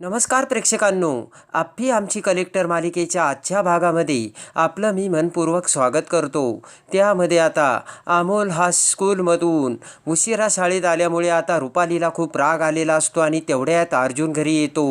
नमस्कार प्रेक्षकांनो आप्पी आमची कलेक्टर मालिकेच्या आजच्या भागामध्ये आपलं मी मनपूर्वक स्वागत करतो. त्यामध्ये आता अमोल हा स्कूलमधून उशिरा शाळेत आल्यामुळे आता रुपालीला खूप राग आलेला असतो आणि तेवढ्यात अर्जुन घरी येतो.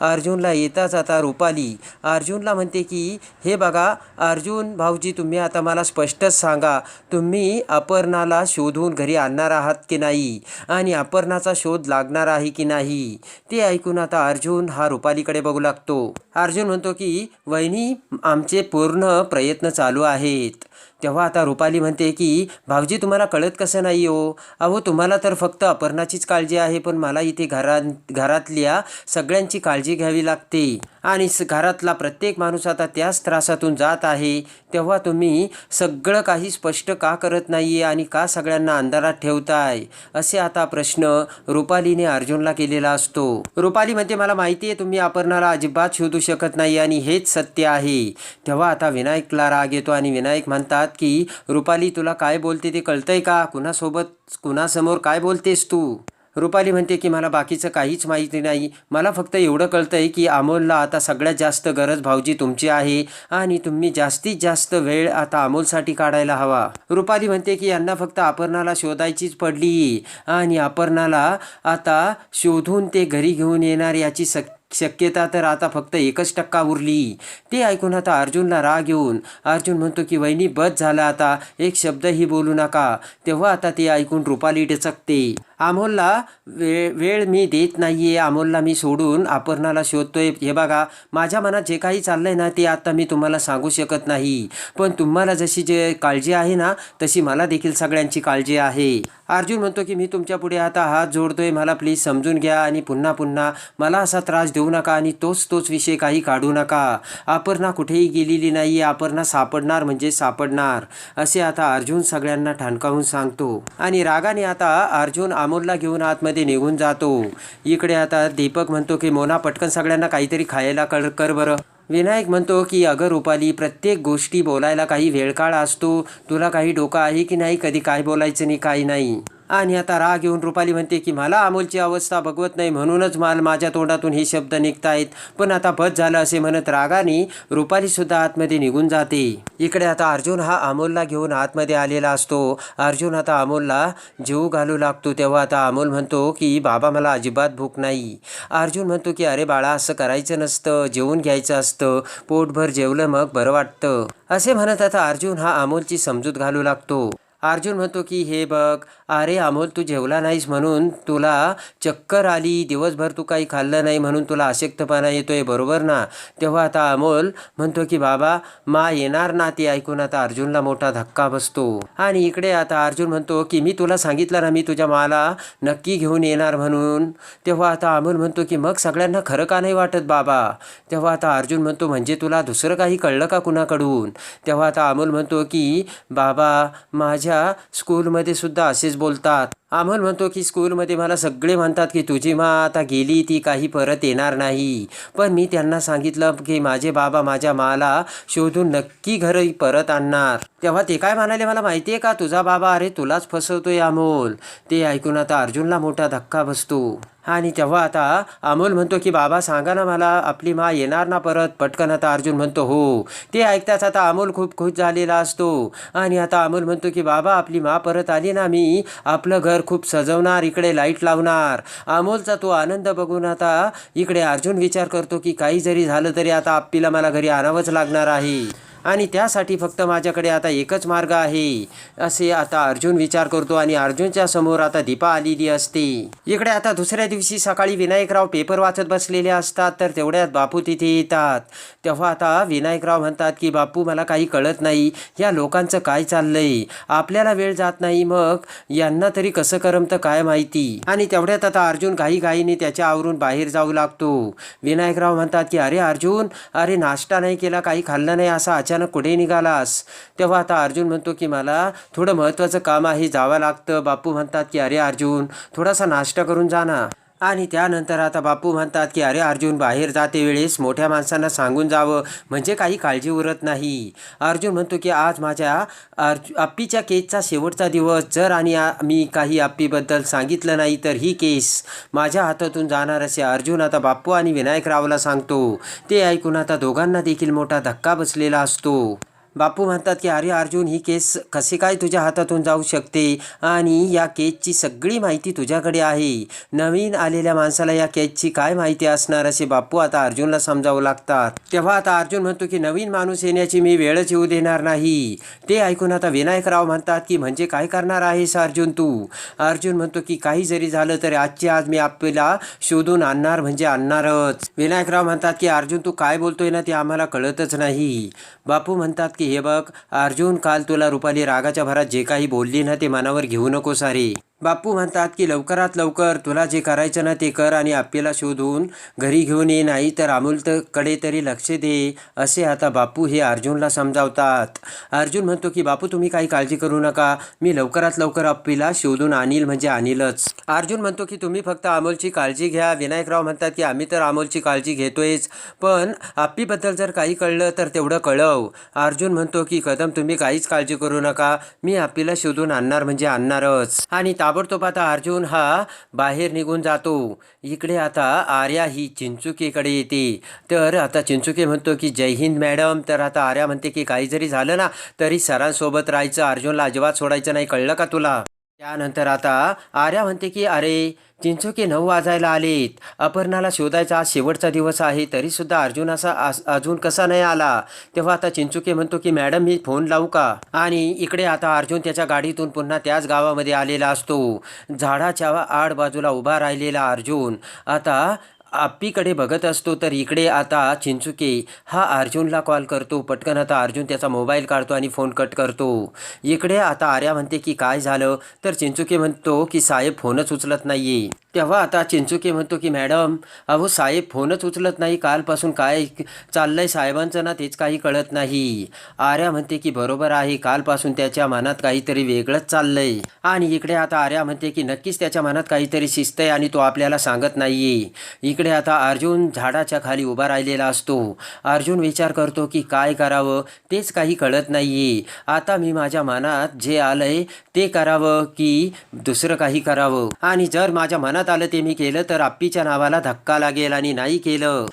अर्जुनला येताच आता रुपाली अर्जुनला म्हणते की हे बघा अर्जुन भाऊजी तुम्ही आता मला स्पष्टच सांगा तुम्ही अपर्णाला शोधून घरी आणणार आहात की नाही? आणि अपर्णाचा शोध लागणार आहे की नाही? ते ऐकून आता अर्जुन हा रुपालीकडे बघू लागतो. अर्जुन म्हणतो की वहिनी आमचे पूर्ण प्रयत्न चालू आहेत. तेव्हा आता रुपाली म्हणते की भाऊजी तुम्हाला कळत कसं नाही हो? अहो तुम्हाला तर फक्त अपर्णाचीच काळजी आहे पण मला इथे घरात घरातल्या सगळ्यांची काळजी घ्यावी लागते. आणि स घरातला प्रत्येक माणूस आता त्याच त्रासातून जात आहे. तेव्हा तुम्ही सगळं काही स्पष्ट का करत नाही आहे आणि का सगळ्यांना अंधारात ठेवताय? असे आता प्रश्न रुपालीने अर्जुनला केलेला असतो. रुपाली म्हणते मला माहिती आहे तुम्ही अपर्णाला अजिबात शोधू शकत नाही आणि हेच सत्य आहे. तेव्हा आता विनायकला राग येतो आणि विनायक म्हणतात की रुपाली तुला काय बोलते ते कळतंय का? कुणासोबत कुणासमोर काय बोलतेस तू? रुपाली म्हणते की मला बाकीचं काहीच माहिती नाही. मला फक्त एवढं कळतंय की अमोलला आता सगळ्यात जास्त गरज भाऊजी तुमची आहे आणि तुम्ही जास्तीत जास्त वेळ आता अमोलसाठी काढायला हवा. रुपाली म्हणते की यांना फक्त अपर्णाला शोधायचीच पडली आणि अपर्णाला आता शोधून ते घरी घेऊन येणार याची सक शक्यता तर आता फक्त एकच टक्का उरली. ते ऐकून आता अर्जुनला राग येऊन अर्जुन म्हणतो की वहिनी बस झाला आता. एक शब्दही बोलू नका. तेव्हा आता ते ऐकून रुपाली टचकते. अमोलला वे वेळ मी देत नाही आहे अमोलला मी सोडून अपर्णाला शोधतोय. हे बघा माझ्या मनात जे काही चाललं आहे ना ते आत्ता मी तुम्हाला सांगू शकत नाही. पण तुम्हाला जशी जे काळजी आहे ना तशी मला देखील सगळ्यांची काळजी आहे. अर्जुन म्हणतो की मी तुमच्यापुढे आता हात जोडतोय. मला प्लीज समजून घ्या आणि पुन्हा पुन्हा मला असा त्रास देऊ नका आणि तोच तोच विषय काही काढू नका. अपर्णा कुठेही गेलेली नाही अपर्णा सापडणार म्हणजे सापडणार. असे आता अर्जुन सगळ्यांना ठणकावून सांगतो. आणि रागाने आता अर्जुन अमोलला घेऊन आतमध्ये निघून जातो. इकडे आता दीपक म्हणतो की मोना पटकन सगळ्यांना काहीतरी खायला कर कर बरं. विनायक म्हणतो की अगं रुपाली प्रत्येक गोष्टी बोलायला काही वेळकाळ असतो. तुला काही डोका आहे की नाही? कधी काय बोलायचं नाही काही नाही? आणि आता राग येऊन रुपाली म्हणते की मला अमोलची अवस्था बघवत नाही म्हणूनच माल माझ्या तोंडातून हे शब्द निघतायत. पण आता बस झालं असे म्हणत रागाने रुपालीसुद्धा आतमध्ये निघून जाते. इकडे आता अर्जुन हा अमोलला घेऊन आतमध्ये आलेला असतो. अर्जुन आता अमोलला जीव घालू लागतो. तेव्हा आता अमोल म्हणतो की बाबा मला अजिबात भूक नाही. अर्जुन म्हणतो की अरे बाळा असं करायचं नसतं. जेवून घ्यायचं असतं. पोटभर जेवलं मग बरं वाटतं. असे म्हणत आता अर्जुन हा अमोलची समजूत घालू लागतो. अर्जुन म्हणतो की हे बघ अरे अमोल तू जेवला नाहीस म्हणून तुला चक्कर आली दिवसभर तू काही खाल्लं नाही म्हणून तुला अशक्तपणा येतोय बरोबर ना? तेव्हा आता अमोल म्हणतो की बाबा मा येणार ना ते ऐकून आता अर्जुनला मोठा धक्का बसतो. आणि इकडे आता अर्जुन म्हणतो की मी तुला सांगितलं ना मी तुझ्या माला नक्की घेऊन येणार म्हणून. तेव्हा आता अमोल म्हणतो की मग सगळ्यांना खरं का नाही वाटत बाबा? तेव्हा आता अर्जुन म्हणतो म्हणजे तुला दुसरं काही कळलं का कुणाकडून? तेव्हा आता अमोल म्हणतो की बाबा माझ्या माझ्या स्कूलमध्ये सुद्धा असेच बोलतात. अमोल म्हणतो की स्कूलमध्ये मला सगळे म्हणतात की तुझी मा आता गेली ती काही परत येणार नाही. पण मी त्यांना सांगितलं की माझे बाबा माझ्या माला शोधून नक्की घरी परत आणणार. तेव्हा ते काय म्हणाले मला माहिती आहे का तुझा बाबा? अरे तुलाच फसवतोय अमोल. ते ऐकून आता अर्जुनला मोठा धक्का बसतो. आणि तेव्हा आता अमोल म्हणतो की बाबा सांगा ना मला आपली मा येणार ना परत? पटकन आता अर्जुन म्हणतो हो. ते ऐकताच आता अमोल खूप खुश झालेला असतो. आणि आता अमोल म्हणतो की बाबा आपली मा परत आली ना मी आपलं घर खूप सजवणार इकडे लाइट लावणार. अमोलचा तो आनंद बघून आता इकडे अर्जुन विचार करतो की काही जरी झालं तरी आता आपल्याला मला घरी आणावंच लागणार आहे. आणि त्यासाठी फक्त माझ्याकडे आता एकच मार्ग आहे. असे आता अर्जुन विचार करतो आणि अर्जुनच्या समोर आता दीपा आलेली असते. इकडे आता दुसऱ्या दिवशी सकाळी विनायकराव पेपर वाचत बसलेले असतात तर तेवढ्यात बापू तिथे येतात. तेव्हा आता विनायकराव म्हणतात की बापू मला काही कळत नाही. या लोकांचं काय चाललंय? आपल्याला वेळ जात नाही मग? यांना तरी कसं करमतं काय माहिती? आणि तेवढ्यात आता अर्जुन घाई घाईने त्याच्या आवरून बाहेर जाऊ लागतो. विनायकराव म्हणतात की अरे अर्जुन अरे नाश्ता नाही केला काही खाल्लं नाही असा अचानक कुठे निघालास. तेव्हा आता अर्जुन म्हणतो की मला थोडं महत्त्वाचं काम आहे जावं लागतं. बापू म्हणतात की अरे अर्जुन थोडासा नाश्ता करून जा ना. आणि त्यानंतर आता बापू म्हणतात की अरे अर्जुन बाहेर जाते वेळेस मोठ्या माणसांना सांगून जावं. म्हणजे काही काळजी उरत नाही. अर्जुन म्हणतो की आज माझ्या अर्ज आप्पीच्या केसचा शेवटचा दिवस. जर आणि मी काही आप्पीबद्दल सांगितलं नाही तर ही केस माझ्या हातातून जाणार असे. अर्जुन आता बाप्पू आणि विनायकरावला सांगतो. ते ऐकून आता दोघांना देखील मोठा धक्का बसलेला असतो. बापू म्हणतात की अरे अर्जुन ही केस कसे काय तुझ्या हातातून जाऊ शकते? आणि या केसची सगळी माहिती तुझ्याकडे आहे. नवीन आलेल्या माणसाला या केसची काय माहिती असणार? असे बापू आता अर्जुनला समजावं लागतात. तेव्हा आता अर्जुन म्हणतो की नवीन माणूस येण्याची मी वेळच येऊ देणार नाही. ते ऐकून आता विनायकराव म्हणतात की म्हणजे काय करणार आहेस अर्जुन तू? अर्जुन म्हणतो की काही जरी झालं तरी आजची आज मी आपल्याला शोधून आणणार म्हणजे आणणारच. विनायकराव म्हणतात की अर्जुन तू काय बोलतोय ना ते आम्हाला कळतच नाही. बापू म्हणतात की हे बघ अर्जुन काल तुला रुपाली रागाच्या भरात जे काही बोलली ना ते मनावर घेऊ नको सारी. बापू म्हणतात की लवकरात लवकर तुला जे करायचं ना ते कर आणि आपल्याला शोधून घरी घेऊन ये नाही तर अमोल तर कडे तरी लक्ष दे असे आता बापू हे अर्जुनला समजावतात. अर्जुन म्हणतो की बापू तुम्ही काही काळजी करू नका. मी लवकरात लवकर अप्पीला शोधून आणील म्हणजे आणीलच. अर्जुन म्हणतो की तुम्ही फक्त अमोलची काळजी घ्या. विनायकराव म्हणतात की आम्ही तर अमोलची काळजी घेतोयच पण आप्पीबद्दल जर काही कळलं तर तेवढं कळव. अर्जुन म्हणतो की कदम तुम्ही काहीच काळजी करू नका. मी आप्पीला शोधून आणणार म्हणजे आणणारच. आणि ताबडतोब आता अर्जुन हा बाहेर निघून जातो. इकडे आता आर्या ही चिंचुकेकडे येते. तर आता चिंचुके म्हणतो की जय हिंद मॅडम. तर आता आर्या म्हणते की काही जरी झालं ना तरी सरांसोबत राहायचं. अर्जुनला अजिबात सोडायचं नाही. कळलं का तुला? त्यानंतर आता आर्या म्हणते की अरे चिंचुके नऊ वाजायला आलेत. अपर्णाला शोधायचा आज शेवटचा दिवस आहे तरीसुद्धा अर्जुन असा आज- अजून कसा नाही आला. तेव्हा आता चिंचुके म्हणतो की मॅडम मी फोन लावू का? आणि इकडे आता अर्जुन त्याच्या गाडीतून पुन्हा त्याच गावामध्ये आलेला असतो. झाडाच्या आड बाजूला उभा राहिलेला अर्जुन. आता आप्पीकडे बघत असतो तर इकडे आता चिंचुके. हा अर्जुनला कॉल करतो. पटकन आता अर्जुन त्याचा मोबाईल काढतो आणि फोन कट करतो. इकडे आता आर्या म्हणते की काय झालं? तर चिंचुके म्हणतो की साहेब फोनच उचलत नाही तेव्हा आता चिंचुके म्हणतो की मॅडम अहो साहेब फोनच उचलत नाही. कालपासून काय चाललंय साहेबांचं ना तेच काही कळत नाही. आर्या म्हणते की बरोबर आहे. कालपासून त्याच्या मनात काहीतरी वेगळंच चाललंय. आणि इकडे आता आर्या म्हणते की नक्कीच त्याच्या मनात काहीतरी शिस्त आहे आणि तो आपल्याला सांगत नाहीये. इकडे आता अर्जुन झाडाच्या खाली उभा राहिलेला असतो. अर्जुन विचार करतो की काय करावं? तेच काही कळत नाहीये. आता मी माझ्या मनात जे आलंय ते करावं की दुसरं काही करावं? आणि जर माझ्या मनात आलं ते मी केलं तर आप्पीच्या नावाला धक्का लागेल आणि नाही केलं.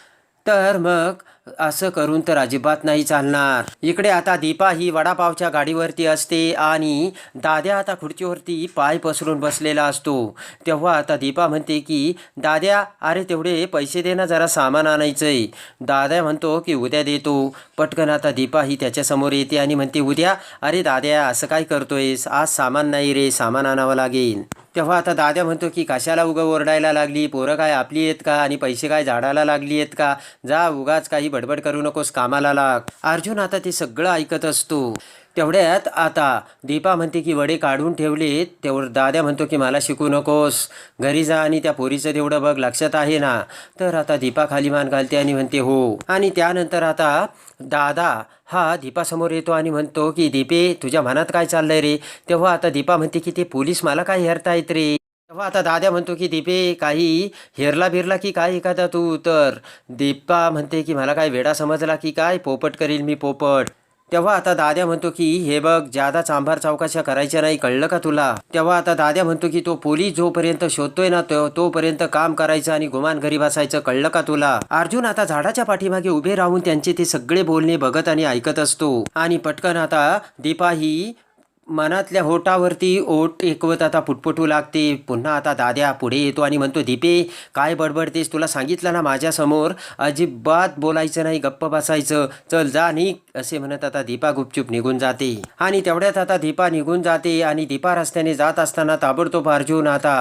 तर मग असं करून तर अजिबात नाही चालणार. इकडे आता दीपा ही वडापावच्या गाडीवरती असते आणि दाद्या आता खुर्चीवरती पाय पसरून बसलेला असतो. तेव्हा आता दीपा म्हणते की दाद्या अरे तेवढे पैसे दे ना जरा सामान आणायचंय. दाद्या म्हणतो की उद्या देतो. पटकन आता दीपा ही त्याच्यासमोर येते आणि म्हणते उद्या? अरे दाद्या असं काय करतोयस? आज सामान नाही रे सामान आणावं लागेल. तेव्हा आता दाद्या म्हणतो की कशाला उगा ओरडायला लागली? पोरं काय आपली आहेत का? आणि पैसे काय झाडाला लागली आहेत का? जा उगाच काही बडबड करू नकोस कामाला लाग. अर्जुन आता ते सगळं ऐकत असतो. तेवढ्यात आता दीपा म्हणते की वडे काढून ठेवलेत. तेवढं दाद्या म्हणतो की मला शिकू नकोस. घरी जा आणि त्या पोरीचं तेवढं बघ लक्षात आहे ना? तर आता दीपा खाली मान घालते आणि म्हणते हो. आणि त्यानंतर आता दादा हा दीपासमोर येतो आणि म्हणतो की दीपे तुझ्या मनात काय चाललंय रे? तेव्हा आता दीपा म्हणते की ते पोलीस मला काय हरतायत रे? व आता दाद्या म्हणतो की दीपे काही हेरला बिरला की काय एखादा तू तर दीपा म्हणते की मला काय वेडा समजला की काय? पोपट करील मी पोपट. तेव्हा आता दाद्या म्हणतो की हे बघ ज्यादा चांभार चौकाशा करायच्या नाही कळलं का तुला? तेव्हा आता दाद्या म्हणतो की तो पोलीस जोपर्यंत शोधतोय ना तो तोपर्यंत काम करायचं आणि गुमान घरी बसायचं कळलं का तुला? अर्जुन आता झाडाच्या पाठीमागे उभे राहून त्यांचे ते सगळे बोलणे बघत आणि ऐकत असतो. आणि पटकन आता दीपा ही मनातल्या होटावरती ओट एकवत आता पुटपुटू लागते. पुन्हा आता दाद्या पुढे येतो आणि म्हणतो दीपे काय बडबडतेस? तुला सांगितलं ना माझ्यासमोर अजिबात बोलायचं नाही गप्प बसायचं. चल जा आणि असे म्हणत आता दीपा गुपचूप निघून जाते. आणि तेवढ्यात आता दीपा निघून जाते आणि दीपा रस्त्याने जात असताना ताबडतोब अर्जुन आता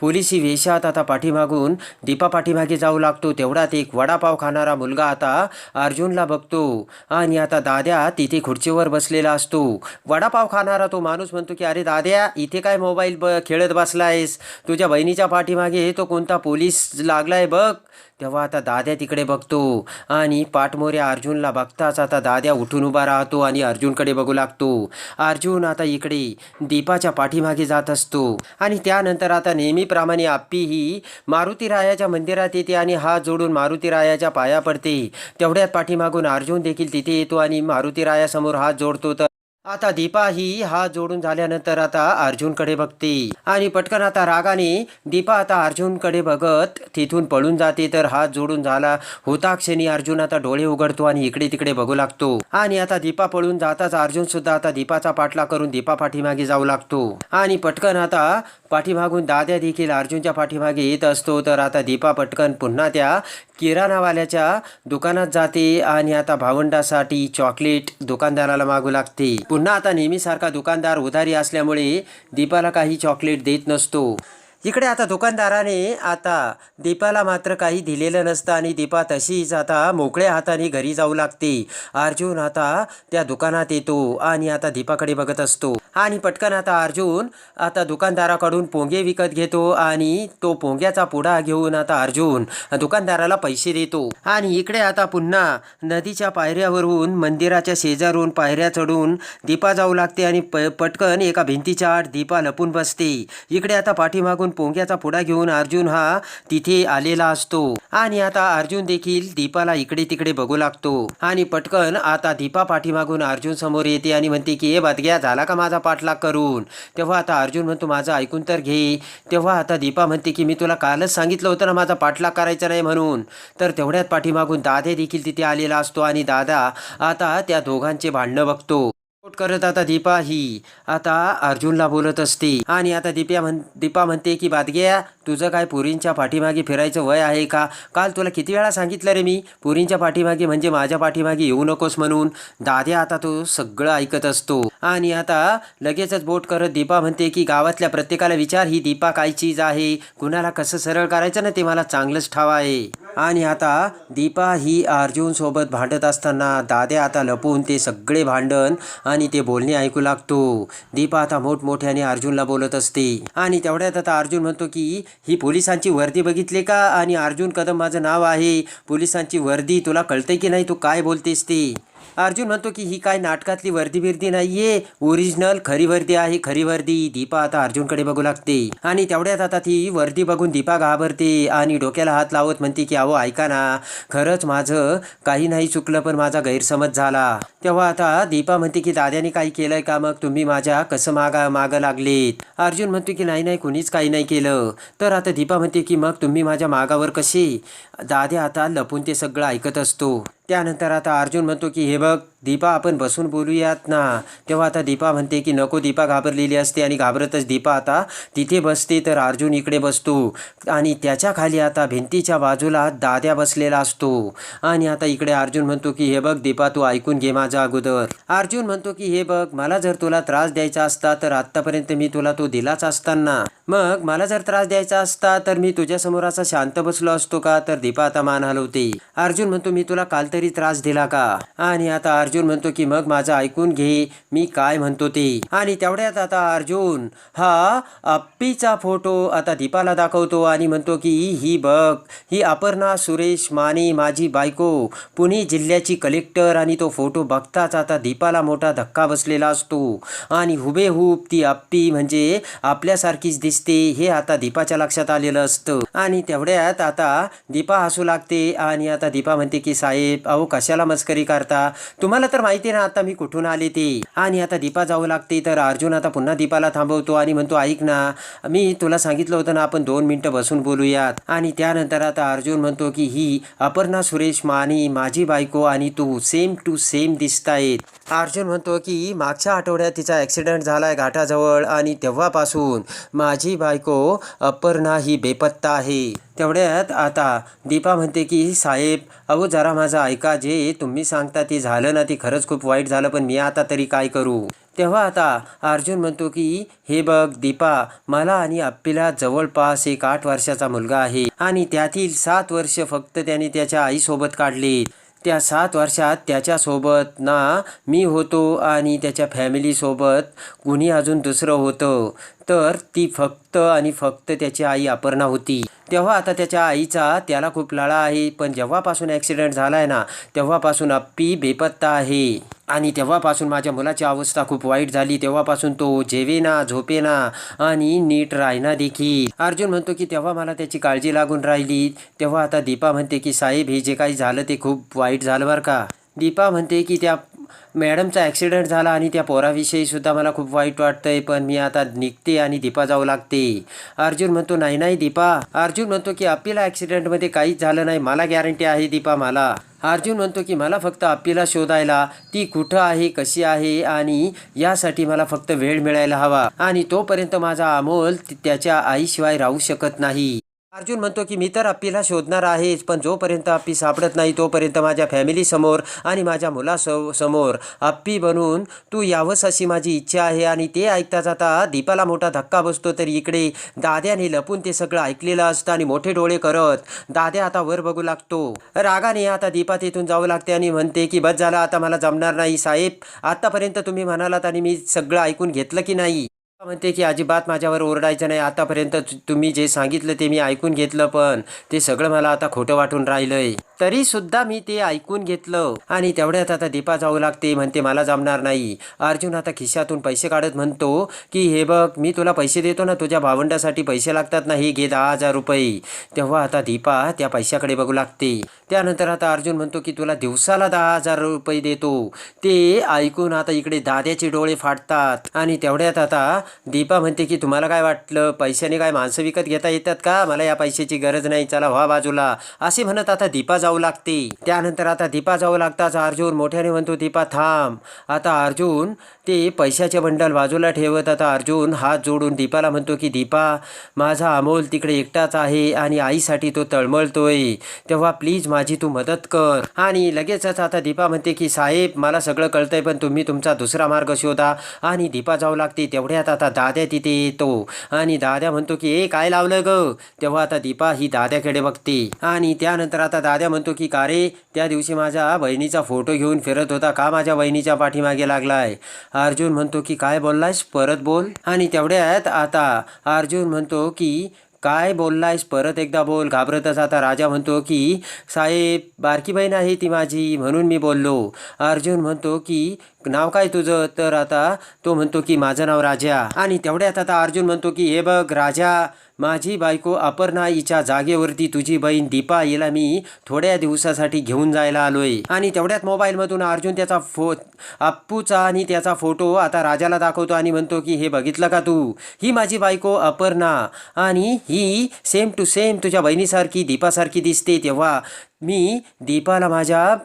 पोलिसी वेशात आता पाठीमागून दीपा पाठीमागे जाऊ लागतो. तेवढ्यात एक वडापाव खाणारा मुलगा आता अर्जुनला बघतो. आणि आता दाद्या तिथे खुर्चीवर बसलेला असतो. वडापाव खाणारा तो माणूस म्हणतो की अरे दाद्या इथे काय मोबाईल ब खेळत बसलायस? तुझ्या बहिणीच्या पाठीमागे तो कोणता पोलीस लागलाय बघ. तेव्हा आता दाद्या तिकडे बघतो. आणि पाठमोऱ्या अर्जुनला बघताच आता दाद्या उठून उभा राहतो आणि अर्जुनकडे बघू लागतो. अर्जुन आता इकडे दीपाच्या पाठीमागे जात असतो. आणि त्यानंतर आता नेहमीप्रमाणे आप्पी ही मारुती रायाच्या मंदिरात येते आणि हात जोडून मारुती रायाच्या पाया पडते. तेवढ्यात पाठीमागून अर्जुन देखील तिथे येतो आणि मारुती रायासमोर हात जोडतो. तर आता दीपा ही हात जोडून झाल्यानंतर आता अर्जुनकडे बघते. आणि पटकन आता रागाने दीपा आता अर्जुनकडे बघत तिथून पळून जाते तर हात जोडून झाला होता क्षणी अर्जुन. आता डोळे उघडतो आणि इकडे तिकडे बघू लागतो. आणि आता दीपा पळून जाताच अर्जुन सुद्धा आता दीपाचा पाठला करून दीपा पाठीमागे जाऊ लागतो. आणि पटकन आता पाठीमागून दाद्या देखील अर्जुनच्या पाठीमागे येत असतो. तर आता दीपा पटकन पुन्हा त्या किराणावाल्याच्या दुकानात जाते आणि आता भावंडासाठी चॉकलेट दुकानदाराला मागू लागते. पुन्हा आता नेहमीसारखा दुकानदार उधारी असल्यामुळे दीपाला काही चॉकलेट देत नसतो. इकडे आता दुकानदाराने आता दीपाला मात्र काही दिलेलं नसतं आणि दीपा तशीच आता मोकळ्या हाताने घरी जाऊ लागते. अर्जुन आता त्या दुकानात येतो आणि आता दीपाकडे बघत असतो. आणि पटकन आता अर्जुन आता दुकानदाराकडून पोंगे विकत घेतो आणि तो पोंग्याचा पुडा घेऊन आता अर्जुन दुकानदाराला पैसे देतो. आणि इकडे आता पुन्हा नदीच्या पायऱ्यावरून मंदिराच्या शेजारून पायऱ्या चढून दीपा जाऊ लागते आणि प पटकन एका भिंतीच्या आड दीपा लपून बसते. इकडे आता पाठीमागून पोंग्याचा पुडा घेऊन अर्जुन हा तिथे आलेला असतो. आणि आता अर्जुन देखील दीपाला इकडे तिकडे बघू लागतो. आणि पटकन आता दीपा पाठीमागून अर्जुन समोर येते आणि म्हणते की हे बदग्या झाला का माझा पाठलाग करून? तेव्हा आता अर्जुन म्हणतो माझं ऐकून तर घे. तेव्हा आता दीपा म्हणते की मी तुला कालच सांगितलं होतं ना माझा पाठलाग करायचा नाही म्हणून. तर तेवढ्यात पाठीमागून दादे देखील तिथे आलेला असतो आणि दादा आता त्या दोघांचे भांडणं बघतो. करत आता दीपा ही. आता अर्जुनला बोलत असते. आणि आता दीप्या म्हण दीपा म्हणते की बादग्या तुझं काय पुरींच्या पाठीमागे फिरायचं वय आहे का? काल तुला किती वेळा सांगितलं रे मी? पुरींच्या पाठीमागे म्हणजे माझ्या पाठीमागे येऊ नकोस म्हणून. दाद्या आता तो सगळं ऐकत असतो. आणि आता लगेचच बोट करत दीपा म्हणते की गावातल्या प्रत्येकाला विचार ही दीपा काय चीज आहे? कुणाला कसं सरळ करायचं ना ते मला चांगलंच ठाव आहे. आणि आता दीपा ही अर्जुनसोबत भांडत असताना दाद्या आता लपून ते सगळे भांडण आणि ते बोलणे ऐकू लागतो. दीपा आता मोठमोठ्याने अर्जुनला बोलत असते. आणि तेवढ्यात आता अर्जुन म्हणतो की ही पोलिसांची वर्दी बघितली का? आणि अर्जुन कदम माझं नाव आहे. पोलिसांची वर्दी तुला कळते की नाही? तू काय बोलतेस ते? अर्जुन म्हणतो की ही काय नाटकातली वर्दी बिर्दी नाहीये. ओरिजिनल खरी वर्दी आहे खरी वर्दी. दीपा आता अर्जुनकडे बघू लागते. आणि तेवढ्यात आता ती वर्दी बघून दीपा घाबरते आणि डोक्याला हात लावत म्हणते की अहो ऐका ना. खरंच माझं काही नाही चुकलं पण माझा गैरसमज झाला. तेव्हा आता दीपा म्हणते की दाद्याने काही केलंय का मग? तुम्ही माझ्या कसं मागा मागं लागलेत? अर्जुन म्हणतो की नाही नाही कुणीच काही नाही केलं. तर आता दीपा म्हणते की मग तुम्ही माझ्या मागावर कसे? दाद्या आता लपून ते सगळं ऐकत असतो. त्यानंतर आता अर्जुन म्हणतो की हे बघ दीपा आपण बसून बोलूयात ना. तेव्हा आता दीपा म्हणते की नको दीपा घाबरलेली असते आणि घाबरतच दीपा आता तिथे बसते तर अर्जुन इकडे बसतो आणि त्याच्याखाली आता भिंतीच्या बाजूला दाद्या बसलेला असतो. आणि आता इकडे अर्जुन म्हणतो की हे बघ दीपा तू ऐकून घे माझा अगोदर. अर्जुन म्हणतो की हे बघ मला जर तुला त्रास द्यायचा असता तर आत्तापर्यंत मी तुला तो दिलाच असताना. मग मला जर त्रास द्यायचा असता तर मी तुझ्यासमोर असा शांत बसलो असतो का? तर दीपा आता मान हलवते. अर्जुन म्हणतो मी तुला काल तरी त्रास दिला का? आणि आता अर्जुन अर्जुन म्हणतो की मग माझं ऐकून घे मी काय म्हणतो ते. आणि तेवढ्यात आता अर्जुन हा अप्पीचा फोटो आता दीपाला दाखवतो आणि म्हणतो की ही बघ ही अपर्णा सुरेश माने माझी बायको पुणे जिल्ह्याची कलेक्टर आणि तो फोटो बघताच आता दीपाला मोठा धक्का बसलेला असतो. आणि हुबेहूब ती अप्पी म्हणजे आपल्यासारखीच दिसते हे आता दीपाच्या लक्षात आलेलं असतं. आणि तेवढ्यात आता दीपा हसू लागते आणि आता दीपा म्हणते की साहेब अहो कशाला मस्करी करता? तुम्हाला तर माहिती आहे ना आता मी कुठून आले ते? आणि आता दीपा जाऊ लागते तर अर्जुन आता पुन्हा दीपाला थांबवतो आणि म्हणतो ऐक ना मी तुला सांगितलं होतं ना आपण दोन मिनिटं बसून बोलूयात. आणि त्यानंतर आता अर्जुन म्हणतो की ही अपर्णा सुरेश माने माझी बायको आणि तू सेम टू सेम दिसतायत. अर्जुन म्हणतो की मागच्या आठवड्यात तिचा ॲक्सिडेंट झालाय घाटाजवळ आणि तेव्हापासून माझी बायको अपर्णा ही बेपत्ता आहे. तेवढ्यात आता दीपा म्हणते की साहेब अहो जरा माझं ऐका. जे तुम्ही सांगता ते झालं ना ते खरंच खूप वाईट झालं पण मी आता तरी काय करू? तेव्हा आता अर्जुन म्हणतो की हे बघ दीपा मला आणि अप्पीला जवळपास एक आठ वर्षाचा मुलगा आहे आणि त्यातील सात वर्ष फक्त त्याने त्याच्या आईसोबत काढले. त्या सात वर्षात त्याच्यासोबत ना मी होतो आणि त्याच्या फॅमिलीसोबत कुणी अजून दुसरं होतं. तर ती फक्त आणि फक्त त्याची आई अपर्णा होती. तेव्हा आता त्याच्या आईचा त्याला खूप लळा आहे पण जेव्हापासून ॲक्सिडेंट झाला आहे ना तेव्हापासून अप्पी बेपत्ता आहे. आणि तेव्हापासून माझ्या मुलाची अवस्था खूप वाईट झाली. तेव्हापासून तो जेवेना झोपेना आणि नीट राहिना देखील. अर्जुन म्हणतो की तेव्हा मला त्याची काळजी लागून राहिली. तेव्हा आता दीपा म्हणते की साहेब हे जे काही झालं ते खूप वाईट झालं बरं का. दीपा म्हणते की त्या मॅडमचा ॲक्सिडेंट झाला आणि त्या पोराविषयी सुद्धा मला खूप वाईट वाटतंय पण मी आता निघते आणि दीपा जाऊ लागते. अर्जुन म्हणतो नाही नाही दीपा. अर्जुन म्हणतो की अप्पीला ॲक्सिडेंटमध्ये काहीच झालं नाही मला गॅरंटी आहे दीपा मला. अर्जुन म्हणतो की मला फक्त अप्पीला शोधायला ती कुठं आहे कशी आहे आणि यासाठी मला फक्त वेळ मिळायला हवा आणि तोपर्यंत माझा अमोल त्याच्या आईशिवाय राहू शकत नाही. अर्जुन म्हणतो की मी तर अप्पीला शोधणार आहेच पण जोपर्यंत अप्पी सापडत नाही तोपर्यंत माझ्या फॅमिलीसमोर आणि माझ्या मुलासमोर समोर अप्पी बनून तू यावंस अशी माझी इच्छा आहे. आणि ते ऐकता जाता दीपाला मोठा धक्का बसतो तर इकडे दाद्याने लपून ते सगळं ऐकलेलं असतं आणि मोठे डोळे करत दाद्या आता वर बघू लागतो. रागाने आता दीपा तिथून जाऊ लागते आणि म्हणते की बस झाला आता मला जमणार नाही साहेब. आत्तापर्यंत तुम्ही म्हणालात आणि मी सगळं ऐकून घेतलं की नाही. म्हणते की अजिबात माझ्यावर ओरडायचं नाही. आतापर्यंत तुम्ही जे सांगितलं ते मी ऐकून घेतलं पण ते सगळं मला आता खोटं वाटून राहिलं आहे तरी सुद्धा मी ते ऐकून घेतलं. आणि तेवढ्यात आता दीपा जाऊ लागते म्हणते मला जमणार नाही. अर्जुन आता खिशातून पैसे काढत म्हणतो की हे बघ मी तुला पैसे देतो ना तुझ्या भावंडासाठी पैसे लागतात ना हे घे दहा हजार रुपये. तेव्हा आता दीपा त्या पैशाकडे बघू लागते. त्यानंतर आता अर्जुन म्हणतो की तुला दिवसाला दहा हजार रुपये देतो. ते ऐकून आता इकडे दाद्याचे डोळे फाटतात आणि तेवढ्यात आता दीपा म्हणते की तुम्हाला काय वाटलं? पैशाने काय माणसं विकत घेता येतात का? मला या पैशाची गरज नाही चला व्हा बाजूला. असे म्हणत आता दीपा जाऊ लागते. त्यानंतर आता दीपा जाऊ लागताच. अर्जुन मोठ्याने म्हणतो दीपा थांब. आता अर्जुन ते पैशाचे बंडल बाजूला ठेवत आता अर्जुन हात जोडून दीपाला म्हणतो की दीपा माझा अमोल तिकडे एकटाच आहे आणि आईसाठी तो तळमळतोय. तेव्हा प्लीज माझी तू मदत कर. आणि लगेचच आता दीपा म्हणते की साहेब मला सगळं कळतंय पण तुम्ही तुमचा दुसरा मार्ग शोधा. आणि दीपा जाऊ लागते. तेवढ्यात आता दाद्या तिथे येतो. आणि दाद्या म्हणतो की ए काय लावलं ग? तेव्हा आता दीपा ही दाद्याकडे बघते. आणि त्यानंतर आता दाद्या म्हणतो की का रे त्या दिवशी माझ्या बहिणीचा फोटो घेऊन फिरत होता का माझ्या बहिणीच्या पाठीमागे लागलाय? अर्जुन म्हणतो की काय बोललायस? परत बोल. आणि तेवढ्यात आता अर्जुन म्हणतो की काय बोललायस? परत एकदा बोल. घाबरतच आता. राजा म्हणतो की साहेब बारकी बहीण आहे ती माझी म्हणून मी बोललो. अर्जुन म्हणतो की नाव काय तुझं? तर आता तो म्हणतो की माझं नाव राजा. आणि तेवढ्यात आता अर्जुन म्हणतो की हे बघ राजा माझी बायको अपर्णा हिच्या जागेवरती तुझी बहीण दीपा हिला मी थोड्या दिवसासाठी घेऊन जायला आलोय. आणि तेवढ्यात मोबाईलमधून अर्जुन त्याचा फो अप्पूचा आणि त्याचा फोटो आता राजाला दाखवतो आणि म्हणतो की हे बघितलं का तू? ही माझी बायको अपर्णा आणि ही सेम टू सेम तुझ्या बहिणीसारखी दीपासारखी दिसते तेव्हा मी दीपाला माझ्या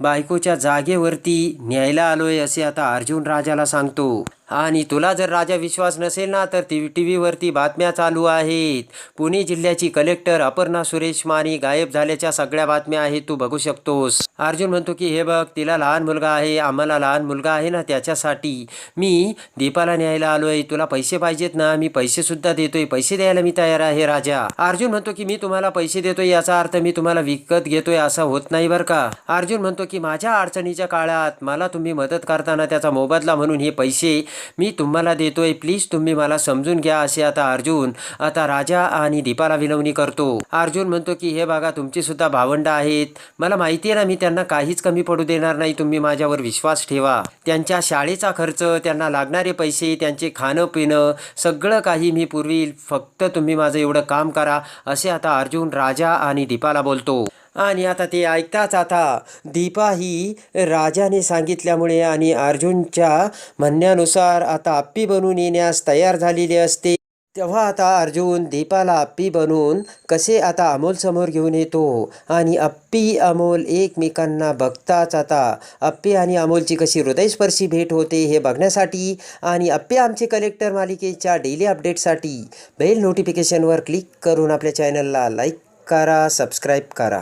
बायकोच्या जागेवरती न्यायला आलोय असे आता अर्जुन राजाला सांगतो. आणि तुला जर राजा विश्वास नसेल ना तर टी टी व्हीवरती बातम्या चालू आहेत. पुणे जिल्ह्याची कलेक्टर अपर्णा सुरेश माने गायब झाल्याच्या सगळ्या बातम्या आहेत तू बघू शकतोस. अर्जुन म्हणतो की हे बघ तिला लहान मुलगा आहे आम्हाला लहान मुलगा आहे ना त्याच्यासाठी. मी दीपाला न्यायला आलोय तुला पैसे पाहिजेत ना मी पैसे सुद्धा देतोय पैसे द्यायला मी तयार आहे राजा. अर्जुन म्हणतो की मी तुम्हाला पैसे देतोय याचा अर्थ मी तुम्हाला विकत घेतो घेतोय असं होत नाही बरं का? अर्जुन म्हणतो की माझ्या अडचणीच्या काळात मला तुम्ही मदत करताना त्याचा मोबदला म्हणून हे पैसे मी तुम्हाला देतोय. प्लीज तुम्ही मला समजून घ्या असे आता अर्जुन आता राजा आणि दीपाला विनवणी करतो. अर्जुन म्हणतो की हे बघा तुमची सुद्धा भावंड आहेत. मला माहिती आहे ना मी त्यांना काहीच कमी पडू देणार नाही. तुम्ही माझ्यावर विश्वास ठेवा. त्यांच्या शाळेचा खर्च त्यांना लागणारे पैसे त्यांचे खाणं पिणं सगळं काही मी पूर्वी फक्त तुम्ही माझं एवढं काम करा असे आता अर्जुन राजा आणि दीपाला बोलतो. आणि आता ते ऐकताच आता दीपा ही राजाने सांगितल्यामुळे आणि अर्जुनच्या म्हणण्यानुसार आता आप्पी बनून येण्यास तयार झालेली असते. तेव्हा आता अर्जुन दीपाला अप्पी बनून कसे आता अमोल समोर घेऊन येतो आणि अप्पी अमोल एकमेकांना बघताच आता अप्पी आणि अमोलची कशी हृदयस्पर्शी भेट होते हे बघण्यासाठी आणि अप्पी आमचे कलेक्टर मालिकेच्या डेली अपडेटसाठी बेल नोटिफिकेशनवर क्लिक करून आपल्या चॅनलला लाईक करा सबस्क्राईब करा.